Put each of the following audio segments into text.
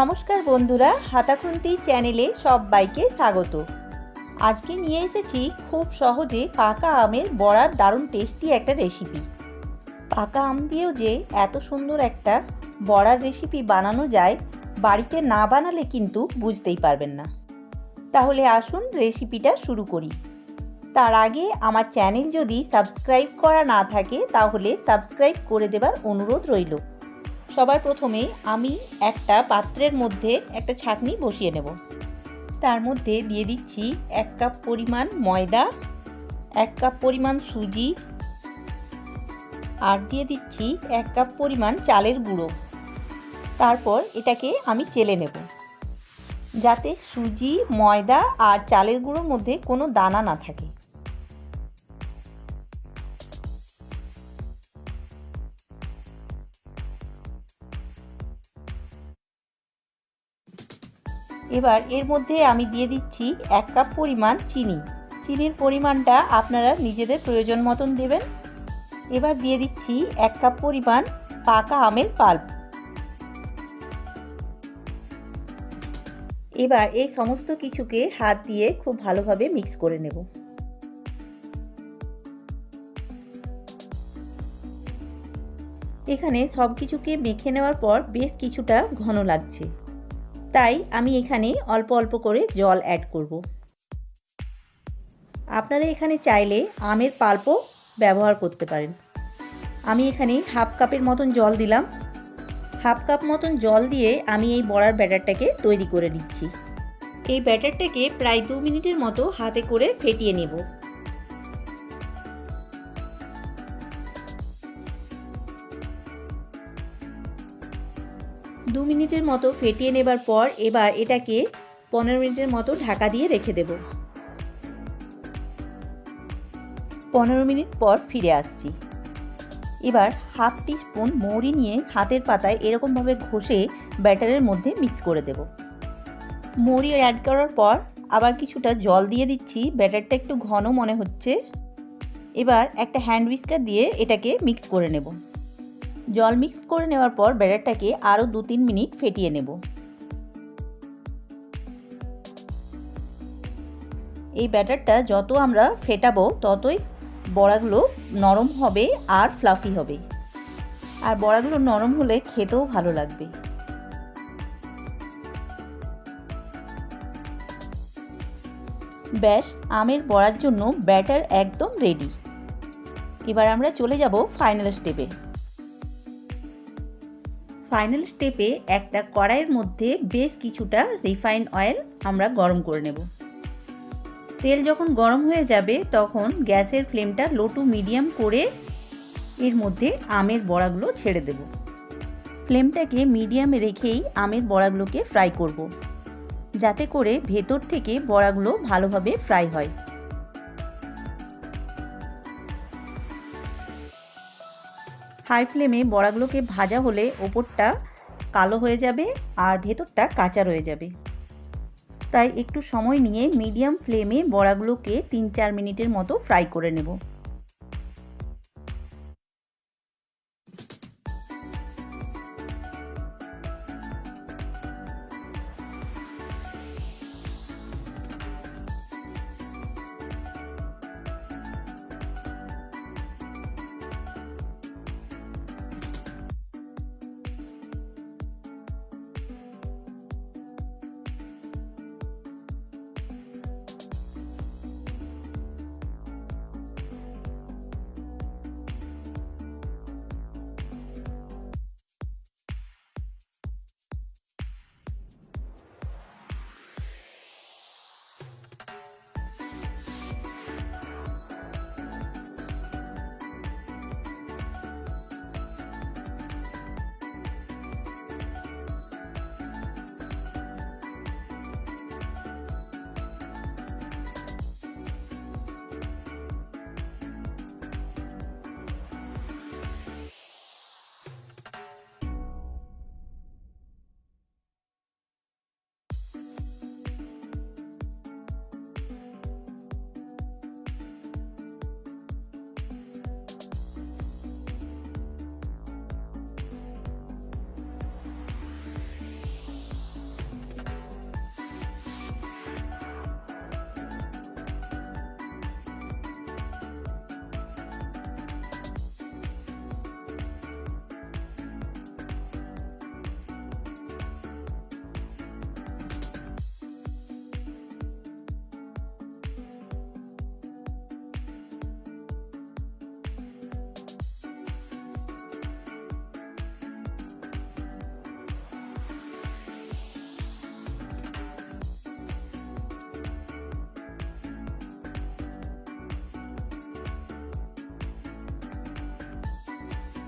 নমস্কার বন্ধুরা, হাতাখুন্তি চ্যানেলে সবাইকে স্বাগত। আজকে নিয়ে এসেছি খুব সহজে পাকা আমের বড়ার দারুণ টেস্টি একটা রেসিপি পাকা আম দিয়েও যে এত সুন্দর একটা বড়ার রেসিপি বানানো যায়, বাড়িতে না বানালে কিন্তু বুঝতেই পারবেন না। তাহলে আসুন রেসিপিটা শুরু করি। তার আগে আমার চ্যানেল যদি সাবস্ক্রাইব করা না থাকে, তাহলে সাবস্ক্রাইব করে দেবার অনুরোধ রইল। সবার প্রথমে আমি একটা পাত্রের মধ্যে একটা ছাঁকনি বসিয়ে নেব। তার মধ্যে দিয়ে দিচ্ছি এক কাপ পরিমাণ ময়দা, এক কাপ পরিমাণ সুজি আর দিয়ে দিচ্ছি এক কাপ পরিমাণ চালের গুঁড়ো। তারপর এটাকে আমি চেলে নেব। যাতে সুজি, ময়দা আর চালের গুঁড়োর মধ্যে কোনো দানা না থাকে। এবার এর মধ্যে আমি দিয়ে দিচ্ছি এক কাপ পরিমাণ চিনি। চিনির পরিমাণটা আপনারা নিজেদের প্রয়োজন মতন দেবেন। এবার দিয়ে দিচ্ছি এক কাপ পরিমাণ পাকা আমের পাল্প। এবার এই সমস্ত কিছুকে হাত দিয়ে খুব ভালোভাবে মিক্স করে নেব। এখানে সব কিছুকে মেখে নেওয়ার পর বেশ কিছুটা ঘন লাগছে। তাই আমি এখানে অল্প অল্প করে জল অ্যাড করব। আপনারা এখানে চাইলে আমের পাল্পও ব্যবহার করতে পারেন। আমি এখানে হাফ কাপের মতন জল দিলাম। হাফ কাপ মতন জল দিয়ে আমি এই বড়ার ব্যাটারটাকে তৈরি করে নিচ্ছি। এই ব্যাটারটাকে প্রায় দু মিনিটের মতো হাতে করে ফেটিয়ে নেব। দু মিনিটের মতো ফেটিয়ে নেবার পর এবার এটাকে পনেরো মিনিটের মতো ঢাকা দিয়ে রেখে দেব। পনেরো মিনিট পর ফিরে আসছি। এবার হাফ টি স্পুন মৌরি নিয়ে হাতের পাতায় এরকমভাবে ঘষে ব্যাটারের মধ্যে মিক্স করে দেব। মৌরি অ্যাড করার পর আবার কিছুটা জল দিয়ে দিচ্ছি, ব্যাটারটা একটু ঘন মনে হচ্ছে। এবার একটা হ্যান্ড উইস্কার দিয়ে এটাকে মিক্স করে নেব। জল মিক্স করে নেওয়ার পর ব্যাটারটাকে আরও দু তিন মিনিট ফেটিয়ে নেব। এই ব্যাটারটা যত আমরা ফেটাবো ততই বড়াগুলো নরম হবে আর ফ্লাফি হবে। আর বড়াগুলো নরম হলে খেতেও ভালো লাগবে। ব্যাস, আমের বড়ার জন্য ব্যাটার একদম রেডি এবার আমরা চলে যাব ফাইনাল স্টেপে ফাইনাল স্টেপে একটা কড়াইয়ের মধ্যে বেশ কিছুটা রিফাইন অয়েল আমরা গরম করে নেব। তেল যখন গরম হয়ে যাবে, তখন গ্যাসের ফ্লেমটা লো টু মিডিয়াম করে এর মধ্যে আমের বড়াগুলো ছেড়ে দেব। ফ্লেমটাকে মিডিয়ামে রেখেই আমের বড়াগুলোকে ফ্রাই করব, যাতে করে ভেতর থেকে বড়াগুলো ভালোভাবে ফ্রাই হয়। হাই ফ্লেমে বড়াগুলোকে ভাজা হলে ওপরটা কালো হয়ে যাবে আর ভেতরটা কাঁচা রয়ে যাবে। তাই একটু সময় নিয়ে মিডিয়াম ফ্লেমে বড়াগুলোকে তিন চার মিনিটের মতো ফ্রাই করে নেব।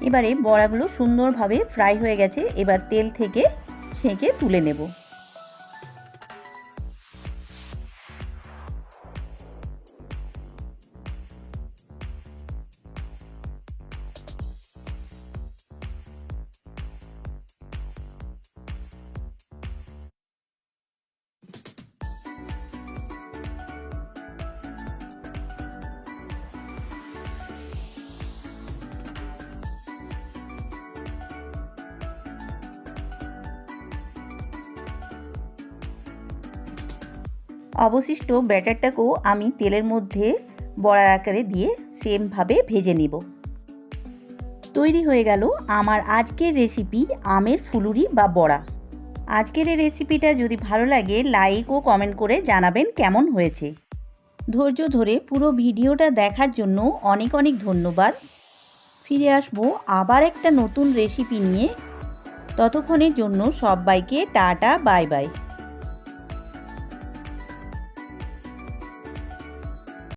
এবারে বড়াগুলো সুন্দরভাবে ফ্রাই হয়ে গেছে এবার তেল থেকে ছেঁকে তুলে নেব। অবশিষ্ট ব্যাটারটাকেও আমি তেলের মধ্যে বড়ার আকারে দিয়ে সেমভাবে ভেজে নেব। তৈরি হয়ে গেল আমার আজকের রেসিপি আমের ফুলুরি বা বড়া। আজকের এই রেসিপিটা যদি ভালো লাগে লাইক ও কমেন্ট করে জানাবেন কেমন হয়েছে। ধৈর্য ধরে পুরো ভিডিওটা দেখার জন্য অনেক অনেক ধন্যবাদ। ফিরে আসব আবার একটা নতুন রেসিপি নিয়ে। ততক্ষণের জন্য সবাইকে টাটা, বাই বাই।